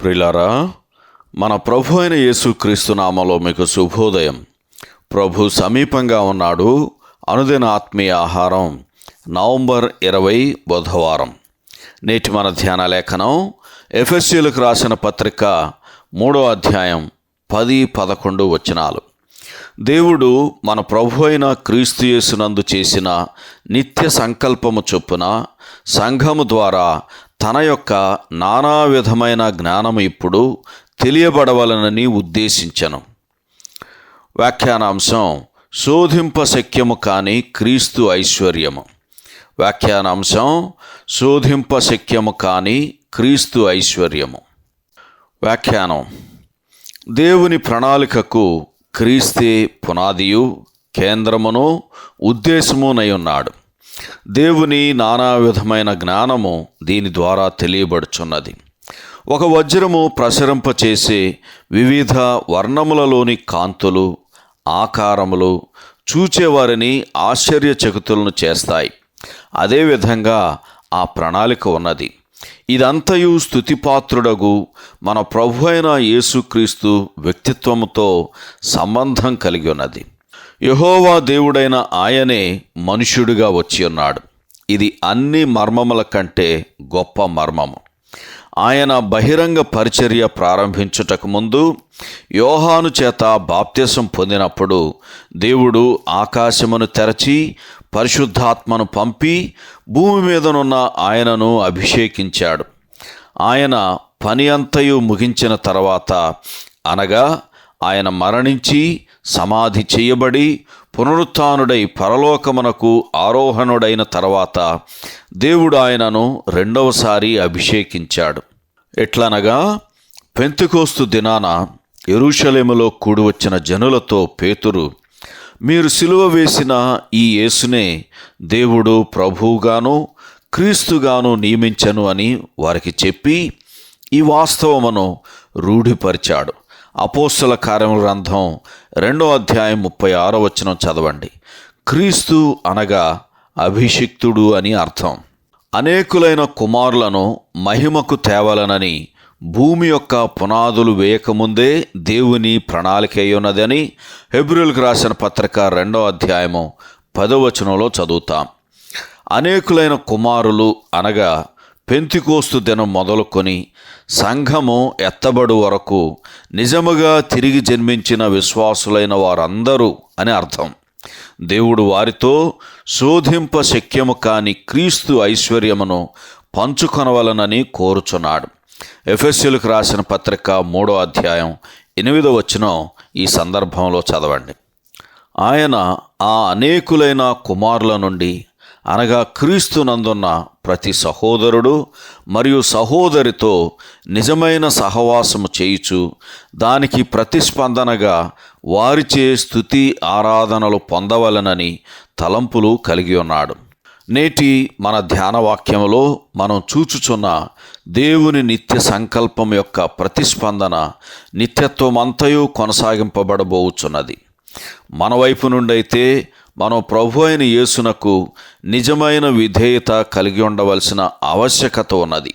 ప్రిలారా మన ప్రభు అయిన యేసుక్రీస్తు నామలో మీకు శుభోదయం. ప్రభు సమీపంగా ఉన్నాడు. అనుదిన ఆత్మీయ ఆహారం నవంబర్ ఇరవై బుధవారం. నేటి మన ధ్యాన లేఖనం ఎఫ్ఎస్సీలకు రాసిన పత్రిక మూడో అధ్యాయం పది పదకొండు వచనాలు. దేవుడు మన ప్రభు అయిన క్రీస్తు యేసునందు చేసిన నిత్య సంకల్పము చొప్పున సంఘము ద్వారా తన యొక్క నానా విధమైన జ్ఞానము ఇప్పుడు తెలియబడవలనని ఉద్దేశించను. వ్యాఖ్యానాంశం శోధింప శక్యము కాని క్రీస్తు ఐశ్వర్యము. వ్యాఖ్యానాంశం శోధింప శక్యము కాని క్రీస్తు ఐశ్వర్యము. వ్యాఖ్యానం దేవుని ప్రణాళికకు క్రీస్తే పునాదియు కేంద్రమును ఉద్దేశమునై ఉన్నాడు దేవుని నానా విధమైన జ్ఞానము దీని ద్వారా తెలియబడుచున్నది. ఒక వజ్రము ప్రసరింపచేసే వివిధ వర్ణములలోని కాంతులు ఆకారములు చూచేవారిని ఆశ్చర్యచకితులను చేస్తాయి. అదేవిధంగా ఆ ప్రణాళిక ఉన్నది. ఇదంతయు స్థుతిపాత్రుడగు మన ప్రభు అయిన యేసుక్రీస్తు వ్యక్తిత్వముతో సంబంధం కలిగి ఉన్నది. యహోవా దేవుడైన ఆయనే మనుష్యుడిగా వచ్చి ఉన్నాడు. ఇది అన్ని మర్మముల కంటే గొప్ప మర్మము. ఆయన బహిరంగ పరిచర్య ప్రారంభించుటకు ముందు యోహాను చేత బాప్త్యసం పొందినప్పుడు దేవుడు ఆకాశమును తెరచి పరిశుద్ధాత్మను పంపి భూమి మీదనున్న ఆయనను అభిషేకించాడు. ఆయన పని అంతయు ముగించిన తర్వాత అనగా ఆయన మరణించి సమాధి చేయబడి పునరుత్నుడై పరలోకమునకు ఆరోహణుడైన తర్వాత దేవుడు ఆయనను రెండవసారి అభిషేకించాడు. ఎట్లనగా పెంతుకోస్తు దినాన ఎరుషలేములో కూడివచ్చిన జనులతో పేతురు మీరు సిలువ వేసిన ఈ యేసునే దేవుడు ప్రభువుగాను క్రీస్తుగాను నియమించను అని వారికి చెప్పి ఈ వాస్తవమును రూఢిపరిచాడు. అపోస్తుల కార్యముల గ్రంథం రెండో అధ్యాయం ముప్పై ఆరో వచనం చదవండి. క్రీస్తు అనగా అభిషిక్తుడు అని అర్థం. అనేకులైన కుమారులను మహిమకు తేవలనని భూమి యొక్క పునాదులు వేయకముందే దేవుని ప్రణాళిక అయ్యున్నదని హెబ్రిల్కి రాసిన పత్రిక రెండో అధ్యాయము పదవచనంలో చదువుతాం. అనేకులైన కుమారులు అనగా పెంతికోస్తు దినం మొదలుకొని సంఘము ఎత్తబడు వరకు నిజముగా తిరిగి జన్మించిన విశ్వాసులైన వారందరూ అని అర్థం. దేవుడు వారితో శోధింప శక్యము కాని క్రీస్తు ఐశ్వర్యమును పంచుకొనవలనని కోరుచున్నాడు. ఎఫ్ఎస్యులకు రాసిన పత్రిక మూడో అధ్యాయం ఎనిమిదో వచనం ఈ సందర్భంలో చదవండి. ఆయన ఆ అనేకులైన కుమారుల నుండి అనగా క్రీస్తునందున్న ప్రతి సహోదరుడు మరియు సహోదరితో నిజమైన సహవాసము చేయుచు దానికి ప్రతిస్పందనగా వారిచే స్థుతి ఆరాధనలు పొందవలనని తలంపులు కలిగి ఉన్నాడు. నేటి మన ధ్యానవాక్యంలో మనం చూచుచున్న దేవుని నిత్య సంకల్పం యొక్క ప్రతిస్పందన నిత్యత్వమంతయు కొనసాగింపబడబోచున్నది. మన వైపు నుండైతే మనం ప్రభు అయిన యేసునకు నిజమైన విధేయత కలిగి ఉండవలసిన ఆవశ్యకత ఉన్నది.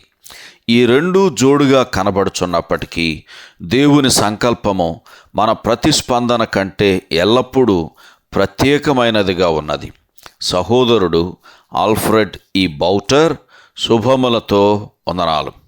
ఈ రెండు జోడుగా కనబడుచున్నప్పటికీ దేవుని సంకల్పము మన ప్రతిస్పందన కంటే ఎల్లప్పుడూ ప్రత్యేకమైనదిగా ఉన్నది. సహోదరుడు ఆల్ఫ్రెడ్ ఈ బౌటర్ శుభములతో వందనాలు.